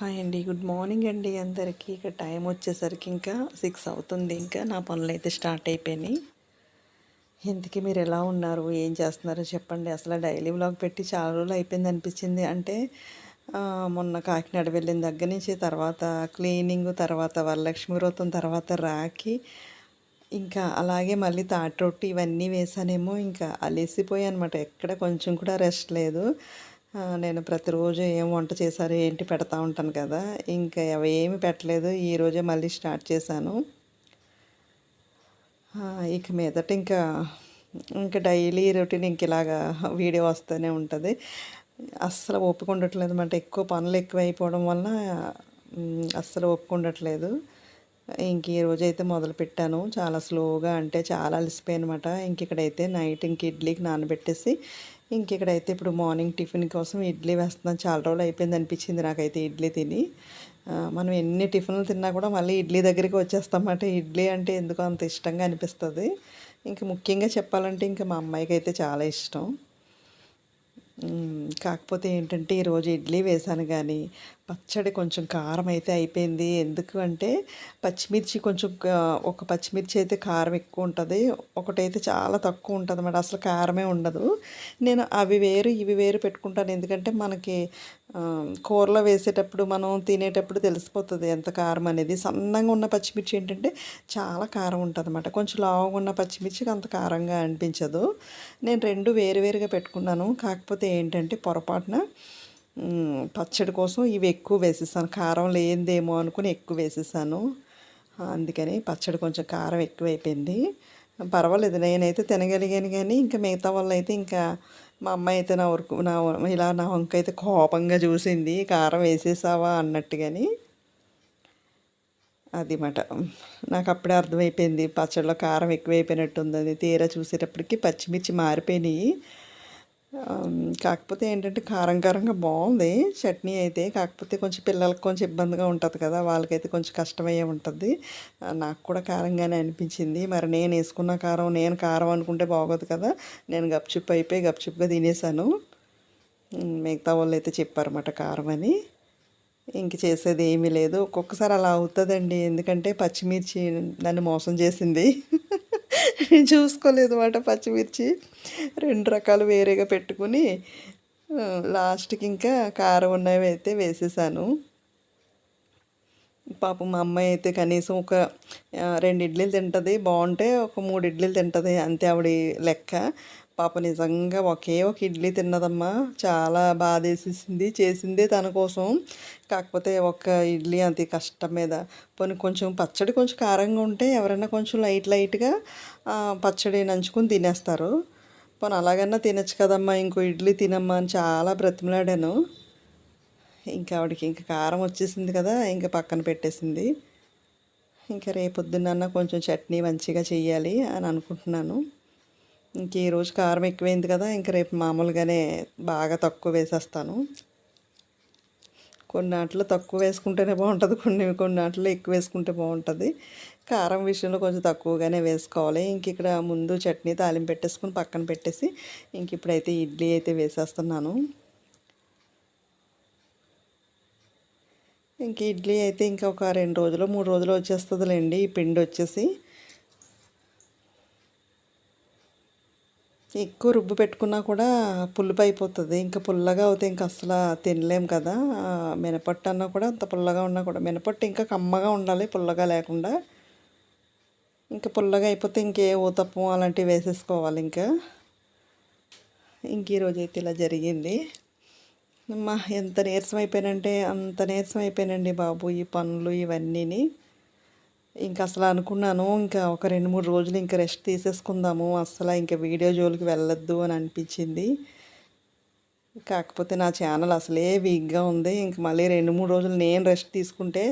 Hi అండి. Good morning అండి అందరికీ. ఇక టైం వచ్చేసరికి ఇంకా సిక్స్ అవుతుంది. ఇంకా నా పనులు అయితే స్టార్ట్ అయిపోయినాయి. ఇంతకీ మీరు ఎలా ఉన్నారు? ఏం చేస్తున్నారో? చెప్పండి. అసలు డైలీ వ్లాగ్ పెట్టి చాలా రోజులు అయిపోయింది అనిపించింది. అంటే మొన్న కాకినాడ వెళ్ళిన దగ్గర నుంచి తర్వాత క్లీనింగ్ తర్వాత వరలక్ష్మి వ్రతం తర్వాత రాకి ఇంకా అలాగే మళ్ళీ తాటి రొట్టి ఇవన్నీ వేసానేమో. ఇంకా అలసిపోయాను అనమాట ఎక్కడ కొంచెం కూడా రెస్ట్ లేదు. నేను ప్రతిరోజు ఏం వంట చేశారు ఏంటి పెడతా ఉంటాను కదా. ఇంకా అవి ఏమి పెట్టలేదు ఈరోజే మళ్ళీ స్టార్ట్ చేశాను. ఇక మీదట ఇంకా ఇంకా డైలీ రొటీన్ ఇంక ఇలాగా వీడియో వస్తూనే ఉంటుంది. అస్సలు ఒప్పుకుండట్లేదు ఉండట్లేదు అనమాట ఎక్కువ పనులు ఎక్కువ అయిపోవడం వల్ల అస్సలు ఒప్పుకుండట్లేదు. ఇంక ఈ రోజు అయితే మొదలు పెట్టాను చాలా స్లోగా అంటే చాలా అలసిపోయానమాట. ఇంక ఇక్కడైతే నైట్ ఇంక ఇడ్లీకి నానబెట్టేసి ఇంక ఇక్కడైతే ఇప్పుడు మార్నింగ్ టిఫిన్ కోసం ఇడ్లీ వేస్తున్నాను. చాలా రోజులు అయిపోయింది అనిపించింది నాకైతే ఇడ్లీ తిని. మనం ఎన్ని టిఫిన్లు తిన్నా కూడా మళ్ళీ ఇడ్లీ దగ్గరికి వచ్చేస్తామన్నమాట. ఇడ్లీ అంటే ఎందుకో అంత ఇష్టంగా అనిపిస్తుంది. ఇంక ముఖ్యంగా చెప్పాలంటే ఇంకా మా అమ్మాయికి అయితే చాలా ఇష్టం. కాకపోతే ఏంటంటే ఈరోజు ఇడ్లీ వేసాను కానీ పచ్చడి కొంచెం కారం అయితే అయిపోయింది. ఎందుకు అంటే పచ్చిమిర్చి కొంచెం ఒక పచ్చిమిర్చి అయితే కారం ఎక్కువ ఉంటుంది. ఒకటైతే చాలా తక్కువ ఉంటుంది అన్నమాట అసలు కారమే ఉండదు. నేను అవి వేరు ఇవి వేరు పెట్టుకుంటాను. ఎందుకంటే మనకి కూరలో వేసేటప్పుడు మనం తినేటప్పుడు తెలిసిపోతుంది ఎంత కారం అనేది. సన్నంగా ఉన్న పచ్చిమిర్చి ఏంటంటే చాలా కారం ఉంటుంది అన్నమాట. కొంచెం లావుగా ఉన్న పచ్చిమిర్చికి అంత కారంగా అనిపించదు. నేను రెండు వేరువేరుగా పెట్టుకున్నాను. కాకపోతే ఏంటంటే పొరపాటున పచ్చడి కోసం ఇవి ఎక్కువ వేసేసాను కారం లేనిదేమో అనుకుని ఎక్కువ వేసేసాను అందుకని పచ్చడి కొంచెం కారం ఎక్కువైపోయింది. పర్వాలేదు నేనైతే తినగలిగాను కానీ ఇంకా మిగతా వాళ్ళు అయితే ఇంకా మా అమ్మ అయితే నా వరకు నా ఇలా నా వంక అయితే కోపంగా చూసింది కారం వేసేసావా? అన్నట్టుగాని అది మాట. నాకు అప్పుడే అర్థమైపోయింది పచ్చడిలో కారం ఎక్కువైపోయినట్టుందని తీరా చూసేటప్పటికి పచ్చిమిర్చి మారిపోయినాయి. కాకపోతే ఏంటంటే కారం కారంగా బాగుంది. చట్నీ అయితే కాకపోతే కొంచెం పిల్లలకు కొంచెం ఇబ్బందిగా ఉంటుంది కదా వాళ్ళకైతే కొంచెం కష్టమయ్యే ఉంటుంది. నాకు కూడా కారంగానే అనిపించింది. మరి నేను వేసుకున్న కారం నేను కారం అనుకుంటే బాగోదు కదా. నేను గప్చుప్ అయిపోయి గప్చుప్గా తినేసాను. మిగతా వాళ్ళు అయితే చెప్పారన్నమాట కారం అని. ఇంక చేసేది ఏమీ లేదు. ఒక్కొక్కసారి అలా అవుతుందండి. ఎందుకంటే పచ్చిమిర్చి నన్ను మోసం చేసింది. నేను చూసుకోలేదు మాట పచ్చిమిర్చి. రెండు రకాలు వేరేగా పెట్టుకుని లాస్ట్కి ఇంకా కారం ఉన్నవి అయితే వేసేసాను. పాపం మా అమ్మాయి అయితే కనీసం ఒక రెండు ఇడ్లీలు తింటుంది బాగుంటే ఒక మూడు ఇడ్లీలు తింటుంది అంతే ఆవిడ లెక్క. పాప నిజంగా ఒకే ఒక ఇడ్లీ తిన్నదమ్మా. చాలా బాధ వేసేసింది చేసిందే తన కోసం. కాకపోతే ఒక్క ఇడ్లీ అంత కష్టం మీద. పోనీ కొంచెం పచ్చడి కొంచెం కారంగా ఉంటే ఎవరైనా కొంచెం లైట్ లైట్గా పచ్చడి నంచుకొని తినేస్తారు. పోనీ అలాగన్నా తినచ్చు కదమ్మా. ఇంకో ఇడ్లీ తినమ్మా అని చాలా బ్రతిమలాడాను. ఇంకా ఆవిడకి ఇంకా కారం వచ్చేసింది కదా ఇంకా పక్కన పెట్టేసింది. ఇంకా రేపొద్దున్న కొంచెం చట్నీ మంచిగా చెయ్యాలి అని అనుకుంటున్నాను. ఇంక ఈరోజు కారం ఎక్కువైంది కదా ఇంకా రేపు మామూలుగానే బాగా తక్కువ వేసేస్తాను. కొన్ని వాటిలో తక్కువ వేసుకుంటేనే బాగుంటుంది కొన్ని కొన్ని వాటిలో ఎక్కువ వేసుకుంటే బాగుంటుంది. కారం విషయంలో కొంచెం తక్కువగానే వేసుకోవాలి. ఇంక ఇక్కడ ముందు చట్నీ తాలింపు పెట్టేసుకుని పక్కన పెట్టేసి ఇంక ఇప్పుడైతే ఇడ్లీ అయితే వేసేస్తున్నాను. ఇంక ఇడ్లీ అయితే ఇంకా ఒక రెండు రోజులు మూడు రోజులు వచ్చేస్తుందిలేండి ఈ పిండి వచ్చేసి. ఎక్కువ రుబ్బు పెట్టుకున్నా కూడా పులుపు అయిపోతుంది. ఇంకా పుల్లగా అవుతే ఇంకా అసలు తినలేం కదా. మినపట్టు అన్నా కూడా అంత పుల్లగా ఉన్నా కూడా. మినపట్టు ఇంకా కమ్మగా ఉండాలి పుల్లగా లేకుండా. ఇంకా పుల్లగా అయిపోతే ఇంకే ఊతప్పం అలాంటివి వేసేసుకోవాలి ఇంకా. ఇంక ఈరోజు అయితే ఇలా జరిగింది. అమ్మా ఎంత నీరసం అయిపోయానంటే అంత నీరసం అయిపోయానండి బాబు ఈ పనులు ఇవన్నీని. ఇంకా అసలు అనుకున్నాను ఇంకా ఒక రెండు మూడు రోజులు ఇంకా రెస్ట్ తీసేసుకుందాము అసలు ఇంకా వీడియో జోలికి వెళ్ళొద్దు అని అనిపించింది. కాకపోతే నా ఛానల్ అసలే వీక్గా ఉంది ఇంక మళ్ళీ రెండు మూడు రోజులు నేను రెస్ట్ తీసుకుంటే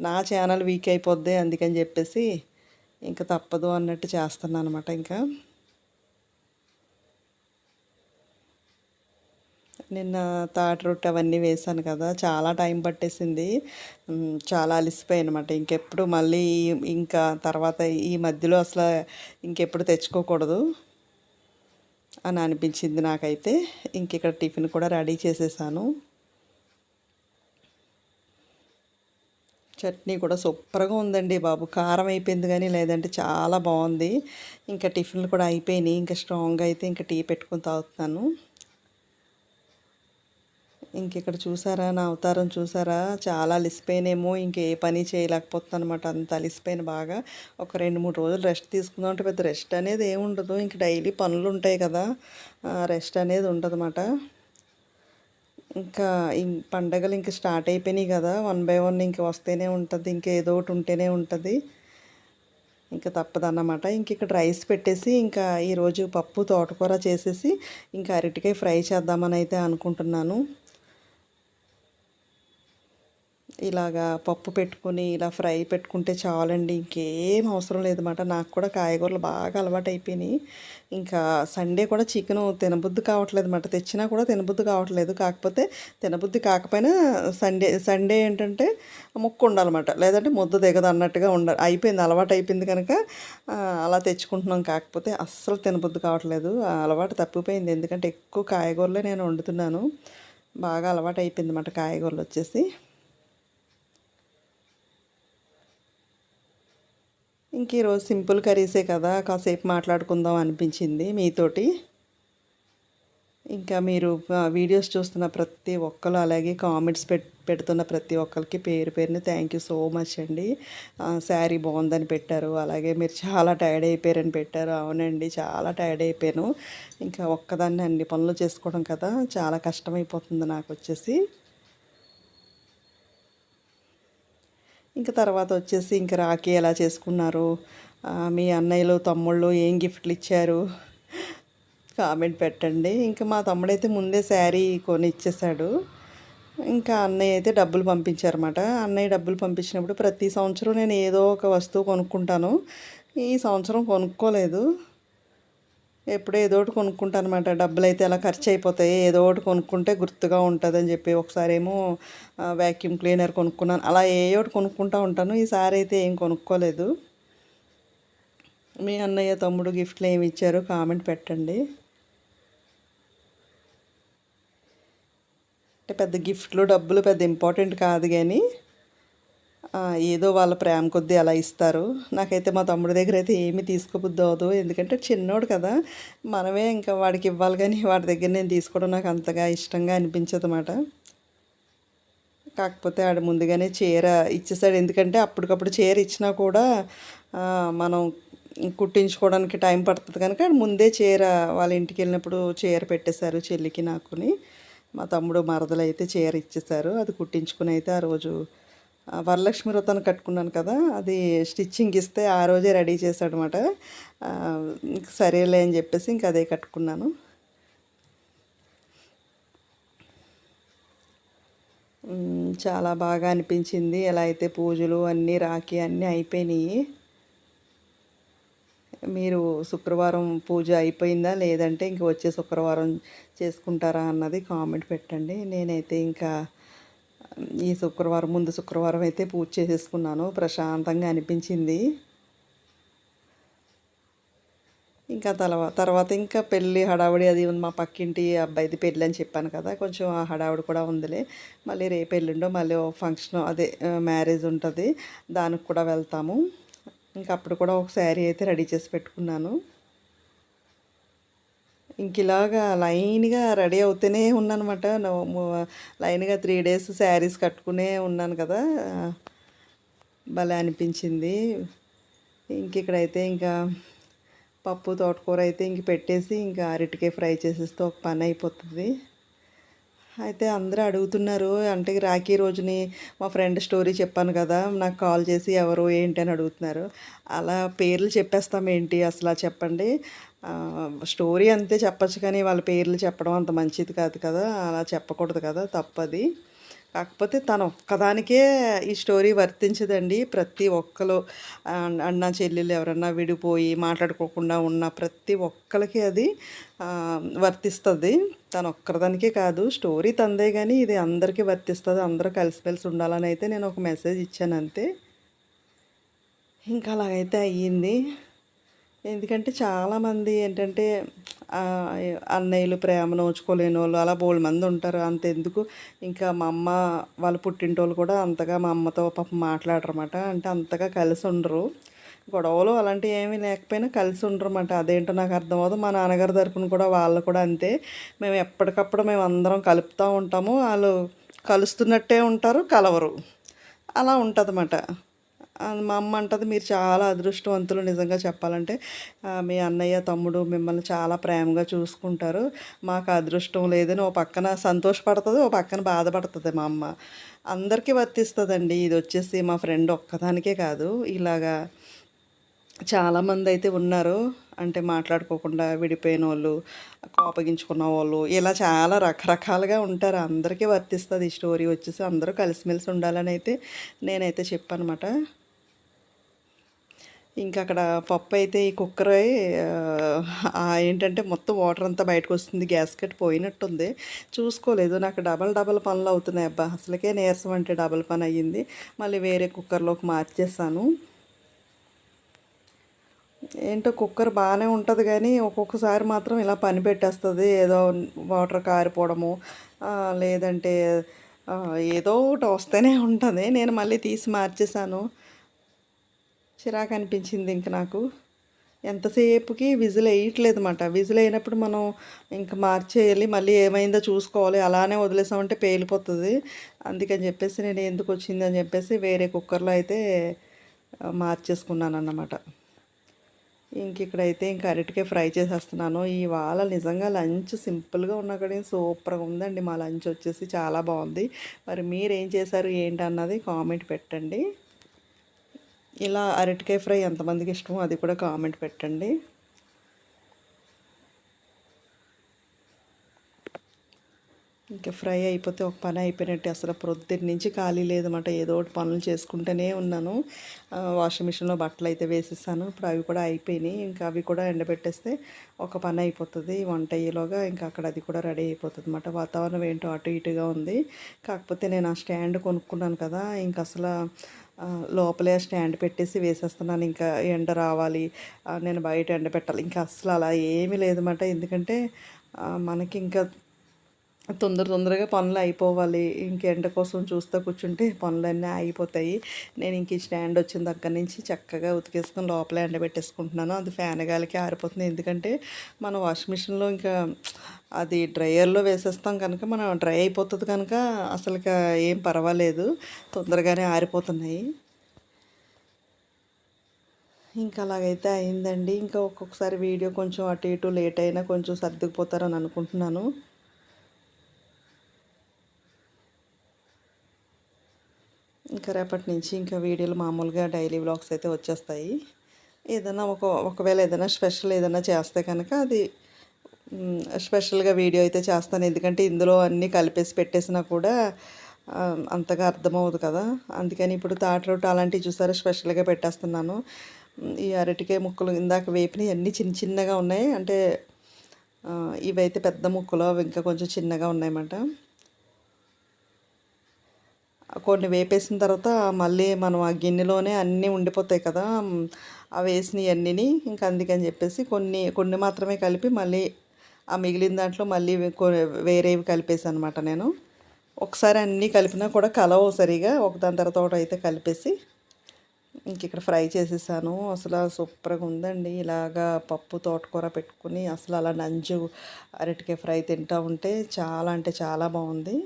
నా ఛానల్ వీక్ అయిపోద్ది అందుకని చెప్పేసి ఇంకా తప్పదు అన్నట్టు చేస్తున్నాను అనమాట ఇంకా. నిన్న తాటి రొట్టె అవన్నీ వేసాను కదా చాలా టైం పట్టేసింది. చాలా అలసిపోయాను అనమాట ఇంకెప్పుడు మళ్ళీ ఇంకా తర్వాత ఈ మధ్యలో అసలు ఇంకెప్పుడు తెచ్చుకోకూడదు అని అనిపించింది నాకైతే. ఇంక ఇక్కడ టిఫిన్ కూడా రెడీ చేసేసాను. చట్నీ కూడా సూపర్గా ఉందండి బాబు. కారం అయిపోయింది కానీ లేదంటే చాలా బాగుంది. ఇంకా టిఫిన్లు కూడా అయిపోయినాయి. ఇంకా స్ట్రాంగ్ అయితే ఇంకా టీ పెట్టుకొని తాగుతున్నాను. ఇంకెక్కడ చూసారా? నా అవతారం చూసారా? చాలా అలిసిపోయినేమో ఇంక ఏ పని చేయలేకపోతున్నాను అనమాట అంత అలిసిపోయిన బాగా. ఒక రెండు మూడు రోజులు రెస్ట్ తీసుకుందాం అంటే పెద్ద రెస్ట్ అనేది ఏమి ఉండదు. ఇంక డైలీ పనులు ఉంటాయి కదా. రెస్ట్ అనేది ఉండదన్నమాట. ఇంకా పండగలు ఇంక స్టార్ట్ అయిపోయినాయి కదా. వన్ బై వన్ ఇంక వస్తేనే ఉంటుంది. ఇంకా ఏదో ఒకటి ఉంటేనే ఉంటుంది. ఇంకా తప్పదన్నమాట. ఇంక ఇక్కడ రైస్ పెట్టేసి ఇంకా ఈరోజు పప్పు తోటకూర చేసేసి ఇంకా అరటికాయ ఫ్రై చేద్దామని అయితే అనుకుంటున్నాను. ఇలాగా పప్పు పెట్టుకుని ఇలా ఫ్రై పెట్టుకుంటే చాలండి. ఇంకేం అవసరం లేదన్నమాట. నాకు కూడా కాయగూరలు బాగా అలవాటు అయిపోయినాయి ఇంకా సండే కూడా చికెన్ తినబుద్ధి కావట్లేదు అన్నమాట తెచ్చినా కూడా తినబుద్ధి కావట్లేదు. కాకపోతే తినబుద్ధి కాకపోయినా సండే సండే ఏంటంటే ముక్కు ఉండాలన్నమాట. లేదంటే ముద్ద దిగదు అన్నట్టుగా ఉండాలి అయిపోయింది. అలవాటు అయిపోయింది కనుక అలా తెచ్చుకుంటున్నాం. కాకపోతే అస్సలు తినబుద్ధి కావట్లేదు. అలవాటు తప్పిపోయింది. ఎందుకంటే ఎక్కువ కాయగూరలే నేను వండుతున్నాను. బాగా అలవాటు అయిపోయింది అన్నమాట కాయగూరలు వచ్చేసి. ఇంక ఈరోజు సింపుల్ కర్రీసే కదా కాసేపు మాట్లాడుకుందాం అనిపించింది మీతోటి. ఇంకా మీరు వీడియోస్ చూస్తున్న ప్రతి ఒక్కరు అలాగే కామెంట్స్ పెట్ పెడుతున్న ప్రతి ఒక్కరికి పేరు పేరుని థ్యాంక్ యూ సో మచ్ అండి. శారీ బాగుందని పెట్టారు అలాగే మీరు చాలా టైర్డ్ అయిపోయారని పెట్టారు అవునండి చాలా టైర్డ్ అయిపోయాను. ఇంకా ఒక్కదాన్ని అన్ని పనులు చేసుకోవడం కదా చాలా కష్టమైపోతుంది నాకు వచ్చేసి. ఇంకా తర్వాత వచ్చేసి ఇంకా రాఖీ ఎలా చేసుకున్నారు? మీ అన్నయ్యలు తమ్ముళ్ళు ఏం గిఫ్ట్లు ఇచ్చారు? కామెంట్ పెట్టండి. ఇంకా మా తమ్ముడైతే ముందే శారీ కొని ఇచ్చేసాడు ఇంకా అన్నయ్య అయితే డబ్బులు పంపించారన్నమాట. అన్నయ్య డబ్బులు పంపించినప్పుడు ప్రతి సంవత్సరం నేను ఏదో ఒక వస్తువు కొనుక్కుంటాను. ఈ సంవత్సరం కొనుక్కోలేదు. ఎప్పుడో ఏదో ఒకటి కొనుక్కుంటాను అనమాట డబ్బులు అయితే ఎలా ఖర్చు అయిపోతాయి ఏదో ఒకటి కొనుక్కుంటే గుర్తుగా ఉంటుందని చెప్పి ఒకసారి ఏమో వ్యాక్యూమ్ క్లీనర్ కొనుక్కున్నాను. అలా ఏ ఒకటి కొనుక్కుంటూ ఉంటాను. ఈసారి అయితే ఏం కొనుక్కోలేదు. మీ అన్నయ్య తమ్ముడు గిఫ్ట్లు ఏమి ఇచ్చారో కామెంట్ పెట్టండి. అంటే పెద్ద గిఫ్ట్లు డబ్బులు పెద్ద ఇంపార్టెంట్ కాదు కానీ ఏదో వాళ్ళ ప్రేమ కొద్దీ అలా ఇస్తారు. నాకైతే మా తమ్ముడి దగ్గర అయితే ఏమీ తీసుకోబుద్ది అవ్వదు. ఎందుకంటే చిన్నోడు కదా. మనమే ఇంకా వాడికి ఇవ్వాలి కానీ వాడి దగ్గర నేను తీసుకోవడం నాకు అంతగా ఇష్టంగా అనిపించదన్నమాట. కాకపోతే ఆడు ముందుగానే చీర ఇచ్చేసాడు. ఎందుకంటే అప్పటికప్పుడు చీర ఇచ్చినా కూడా మనం కుట్టించుకోవడానికి టైం పడుతుంది కనుక ముందే చీర వాళ్ళ ఇంటికి వెళ్ళినప్పుడు చీర పెట్టేశారు చెల్లికి నాకుని. మా తమ్ముడు మరదలు అయితే చీర ఇచ్చేసారు అది కుట్టించుకుని అయితే ఆ రోజు వరలక్ష్మి వ్రతాన్ని కట్టుకున్నాను కదా అది స్టిచ్చింగ్ ఇస్తే ఆ రోజే రెడీ చేశాడనమాట. సరేలే అని చెప్పేసి ఇంక అదే కట్టుకున్నాను. చాలా బాగా అనిపించింది. ఎలా అయితే పూజలు అన్నీ రాఖీ అన్నీ అయిపోయినాయి. మీరు శుక్రవారం పూజ అయిపోయిందా లేదంటే ఇంక వచ్చే శుక్రవారం చేసుకుంటారా అన్నది కామెంట్ పెట్టండి. నేనైతే ఇంకా ఈ శుక్రవారం ముందు శుక్రవారం అయితే పూజ చేసేసుకున్నాను. ప్రశాంతంగా అనిపించింది. ఇంకా తర్వాత తర్వాత ఇంకా పెళ్ళి హడావుడి అది మా పక్కింటి అబ్బాయిది పెళ్ళి అని చెప్పాను కదా కొంచెం ఆ హడావుడి కూడా ఉందిలే. మళ్ళీ రేపు ఎల్లుండో మళ్ళీ ఫంక్షన్ అదే మ్యారేజ్ ఉంటుంది. దానికి కూడా వెళ్తాము. ఇంకా అప్పుడు కూడా ఒక శారీ అయితే రెడీ చేసి పెట్టుకున్నాను. ఇంక ఇలాగా లైన్గా రెడీ అవుతూనే ఉన్నానమాట. లైన్గా త్రీ డేస్ శారీస్ కట్టుకునే ఉన్నాను కదా. భలే అనిపించింది. ఇంక ఇక్కడైతే ఇంకా పప్పు తోటకూర అయితే ఇంక పెట్టేసి ఇంకా అరటికాయ ఫ్రై చేసేస్తే ఒక పని అయిపోతుంది. అయితే అందరూ అడుగుతున్నారు అంటే రాఖీ రోజుని మా ఫ్రెండ్ స్టోరీ చెప్పాను కదా నాకు కాల్ చేసి ఎవరు ఏంటి అని అడుగుతున్నారు. అలా పేర్లు చెప్పేస్తాం ఏంటి అసలు చెప్పండి. స్టోరీ అంతే చెప్పచ్చు కానీ వాళ్ళ పేర్లు చెప్పడం అంత మంచిది కాదు కదా. అలా చెప్పకూడదు కదా తప్పది. కాకపోతే తను ఒక్కదానికే ఈ స్టోరీ వర్తించదండి. ప్రతి ఒక్కరు అన్న చెల్లెలు ఎవరన్నా విడిపోయి మాట్లాడుకోకుండా ఉన్న ప్రతి ఒక్కరికి అది వర్తిస్తుంది. తను ఒక్కరిదానికే కాదు స్టోరీ తందే కానీ ఇది అందరికీ వర్తిస్తుంది. అందరూ కలిసిమెలిసి ఉండాలని అయితే నేను ఒక మెసేజ్ ఇచ్చాను అంతే. ఇంకా అలాగైతే అయ్యింది. ఎందుకంటే చాలామంది ఏంటంటే అన్నయ్యలు ప్రేమ నోచుకోలేని వాళ్ళు అలా బోల్డ్ మంది ఉంటారు. అంతెందుకు? ఇంకా మా అమ్మ వాళ్ళు పుట్టింటోళ్ళు కూడా అంతగా మా అమ్మతో పాపం మాట్లాడరమాట అంటే అంతగా కలిసి ఉండరు. గొడవలు అలాంటివి ఏమీ లేకపోయినా కలిసి ఉండరమాట అదేంటో నాకు అర్థమవుతుంది మా నాన్నగారి తరపున కూడా వాళ్ళు కూడా అంతే. మేము ఎప్పటికప్పుడు మేము అందరం కలుపుతూ ఉంటాము. వాళ్ళు కలుస్తున్నట్టే ఉంటారు కలవరు. అలా ఉంటుందన్నమాట. మా అమ్మ అంటది మీరు చాలా అదృష్టవంతులు నిజంగా చెప్పాలంటే. మీ అన్నయ్య తమ్ముడు మిమ్మల్ని చాలా ప్రేమగా చూసుకుంటారు. మాకు అదృష్టం లేదని ఓ పక్కన సంతోషపడుతుంది ఓ పక్కన బాధపడుతుంది మా అమ్మ. అందరికీ వర్తిస్తుందండి ఇది వచ్చేసి మా ఫ్రెండ్ ఒక్కదానికే కాదు. ఇలాగా చాలామంది అయితే ఉన్నారు. అంటే మాట్లాడుకోకుండా విడిపోయిన వాళ్ళు కోపగించుకున్న వాళ్ళు ఇలా చాలా రకరకాలుగా ఉంటారు. అందరికీ వర్తిస్తుంది ఈ స్టోరీ వచ్చేసి అందరూ కలిసిమెలిసి ఉండాలని అయితే నేనైతే చెప్పానమాట. ఇంకా అక్కడ పప్పు అయితే ఈ కుక్కర్ ఏంటంటే మొత్తం వాటర్ అంతా బయటకు వస్తుంది గ్యాస్ కట్ పోయినట్టుంది. చూసుకోలేదు నాకు డబల్ డబల్ పనులు అవుతున్నాయి అబ్బా. అసలుకే నీరసం అంటే డబల్ పని అయ్యింది. మళ్ళీ వేరే కుక్కర్లోకి మార్చేసాను ఏంటో కుక్కర్ బాగానే ఉంటుంది కానీ ఒక్కొక్కసారి మాత్రం ఇలా పని పెట్టేస్తుంది. ఏదో వాటర్ కారిపోవడము లేదంటే ఏదో ఒకటి వస్తూనే ఉంటుంది. నేను మళ్ళీ తీసి మార్చేసాను చిరాకు అనిపించింది ఇంక నాకు. ఎంతసేపుకి విజిల్ వేయట్లేదు అనమాట విజిల్ అయినప్పుడు మనం ఇంకా మార్చేయాలి మళ్ళీ ఏమైందో చూసుకోవాలి అలానే వదిలేసామంటే పేలిపోతుంది. అందుకని చెప్పేసి నేను ఎందుకు వచ్చింది అని చెప్పేసి వేరే కుక్కర్లో అయితే మార్చేసుకున్నాను అన్నమాట ఇంక ఇక్కడైతే ఇంక అరటికే ఫ్రై చేసేస్తున్నాను. ఇవాళ నిజంగా లంచ్ సింపుల్గా ఉన్నా కానీ సూపర్గా ఉందండి. మా లంచ్ వచ్చేసి చాలా బాగుంది. మరి మీరు ఏం చేశారు ఏంటి అన్నది కామెంట్ పెట్టండి. ఇలా అరటికాయ ఫ్రై ఎంతమందికి ఇష్టమో అది కూడా కామెంట్ పెట్టండి. ఇంకా ఫ్రై అయిపోతే ఒక పని అయిపోయినట్టు. అసలు ప్రొద్దుటి నుంచి ఖాళీ లేదన్నమాట ఏదో ఒకటి పనులు చేసుకుంటూనే ఉన్నాను. వాషింగ్ మిషన్లో బట్టలు అయితే వేసేసాను. ఇప్పుడు అవి కూడా అయిపోయినాయి. ఇంకా అవి కూడా ఎండబెట్టేస్తే ఒక పని అయిపోతుంది. వంట అయ్యేలోగా ఇంకా అక్కడ అది కూడా రెడీ అయిపోతుంది అనమాట వాతావరణం ఏంటో అటు ఇటుగా ఉంది. కాకపోతే నేను ఆ స్టాండ్ కొనుక్కున్నాను కదా. ఇంకా అసలు లోపలే స్టాండ్ పెట్టేసి వేసేస్తున్నాను. ఇంకా ఎండ రావాలి. నేను బయట ఎండ పెట్టాలి ఇంకా అసలు అలా ఏమీ లేదన్నమాట ఎందుకంటే మనకి ఇంకా తొందర తొందరగా పనులు అయిపోవాలి. ఇంక ఎండ కోసం చూస్తూ కూర్చుంటే పనులన్నీ అయిపోతాయి నేను ఇంక ఈ స్టాండ్ వచ్చిన దగ్గర నుంచి చక్కగా ఉతికేసుకొని లోపల ఎండబెట్టేసుకుంటున్నాను అది ఫ్యాన్ గాలికి ఆరిపోతుంది. ఎందుకంటే మన వాషింగ్ మిషన్లో ఇంకా అది డ్రయర్లో వేసేస్తాం కనుక మనం డ్రై అయిపోతుంది కనుక అసలు ఏం పర్వాలేదు. తొందరగానే ఆరిపోతున్నాయి. ఇంకా అలాగైతే అయిందండి. ఇంకా ఒక్కొక్కసారి వీడియో కొంచెం అటు ఇటు లేట్ అయినా కొంచెం సర్దుకుపోతారని అనుకుంటున్నాను. ఇంకా రేపటి నుంచి ఇంకా వీడియోలు మామూలుగా డైలీ వ్లాగ్స్ అయితే వచ్చేస్తాయి. ఏదైనా ఒక ఒకవేళ ఏదైనా స్పెషల్ ఏదైనా చేస్తే కనుక అది స్పెషల్గా వీడియో అయితే చేస్తాను. ఎందుకంటే ఇందులో అన్నీ కలిపేసి పెట్టేసినా కూడా అంతగా అర్థమవుదు కదా. అందుకని ఇప్పుడు తాట రొట్టె అలాంటివి చూసారా? స్పెషల్గా పెట్టేస్తున్నాను. ఈ అరటికాయ ముక్కలు ఇందాక వేపినవి అన్నీ చిన్న చిన్నగా ఉన్నాయి. అంటే ఇవైతే పెద్ద ముక్కలు అవి ఇంకా కొంచెం చిన్నగా ఉన్నాయన్నమాట. కొన్ని వేపేసిన తర్వాత మళ్ళీ మనం ఆ గిన్నెలోనే అన్నీ ఉండిపోతాయి కదా ఆ వేసినవి అన్నీని ఇంకా అందుకని చెప్పేసి కొన్ని కొన్ని మాత్రమే కలిపి మళ్ళీ ఆ మిగిలిన దాంట్లో మళ్ళీ వేరేవి కలిపేసాను అనమాట నేను. ఒకసారి అన్నీ కలిపినా కూడా కలవు సరిగా ఒకదాని తర్వాత ఒకటి అయితే కలిపేసి ఇంక ఇక్కడ ఫ్రై చేసేసాను. అసలు సూపర్గా ఉందండి. ఇలాగా పప్పు తోటకూర పెట్టుకుని అసలు అలా నంజు అరటికాయ ఫ్రై తింటూ ఉంటే చాలా అంటే చాలా బాగుంది.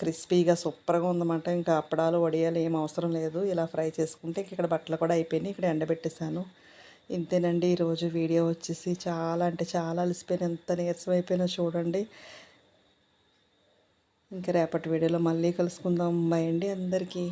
క్రిస్పీగా సూపర్గా ఉందన్నమాట. ఇంకా అప్పడాలు వడియాలు ఏం అవసరం లేదు. ఇలా ఫ్రై చేసుకుంటే ఇక్కడ బట్టలు కూడా అయిపోయినాయి. ఇక్కడ ఎండబెట్టేశాను. ఇంతేనండి ఈరోజు వీడియో వచ్చేసి చాలా అంటే చాలా అలసిపోయిన ఎంత నీరసం అయిపోయినా చూడండి. ఇంకా రేపటి వీడియోలో మళ్ళీ కలుసుకుందాం. బాయ్ అండి అందరికీ.